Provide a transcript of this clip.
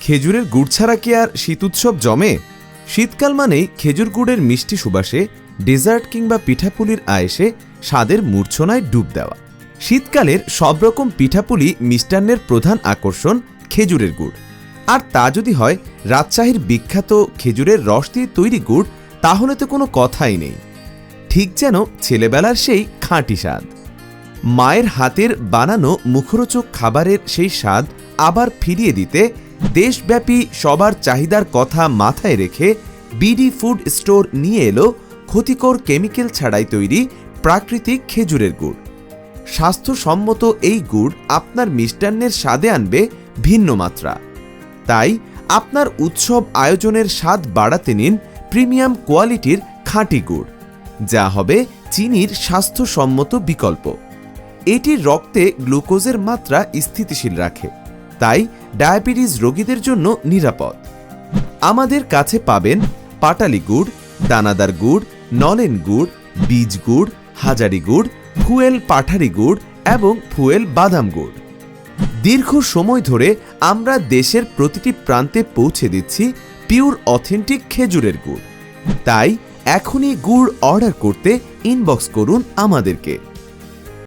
খেজুরের গুড় ছাড়া কি আর শীত উৎসব জমে? শীতকাল মানেই খেজুর গুড়ের মিষ্টি সুবাসে, ডেজার্ট কিংবা পিঠাপুলির আয়েসে স্বাদের মূর্ছনায় ডুব দেওয়া। শীতকালের সব রকম পিঠাপুলি মিষ্টান্নের প্রধান আকর্ষণ খেজুরের গুড়। আর তা যদি হয়, রাজশাহীর বিখ্যাত খেজুরের রস দিয়ে তৈরি গুড়, তাহলে তো কোনো কথাই নেই। ঠিক যেন ছেলেবেলার সেই খাঁটি স্বাদ। মায়ের হাতের বানানো মুখরোচক খাবারের সেই স্বাদ আবার ফিরিয়ে দিতে দেশব্যাপী সবার চাহিদার কথা মাথায় রেখে বিডি ফুড স্টোর নিয়ে এলো ক্ষতিকর কেমিক্যাল ছাড়াই তৈরি প্রাকৃতিক খেজুরের গুড়। স্বাস্থ্যসম্মত এই গুড় আপনার মিষ্টান্নের স্বাদে আনবে ভিন্ন মাত্রা। তাই আপনার উৎসব আয়োজনের স্বাদ বাড়াতে নিন প্রিমিয়াম কোয়ালিটির খাঁটি গুড়, যা হবে চিনির স্বাস্থ্যসম্মত বিকল্প। এটি রক্তে গ্লুকোজের মাত্রা স্থিতিশীল রাখে। তাই ডায়াবেটিস রোগীদের জন্য নিরাপদ। আমাদের কাছে পাবেন পাটালি গুড়, দানাদার গুড়, নলেন গুড়, বীজ গুড়, হাজারি গুড়, ফুয়েল পাঠারি গুড় এবং ফুয়েল বাদাম গুড়। দীর্ঘ সময় ধরে আমরা দেশের প্রতিটি প্রান্তে পৌঁছে দিচ্ছি পিওর অথেন্টিক খেজুরের গুড়। তাই এখনই গুড় অর্ডার করতে ইনবক্স করুন আমাদেরকে।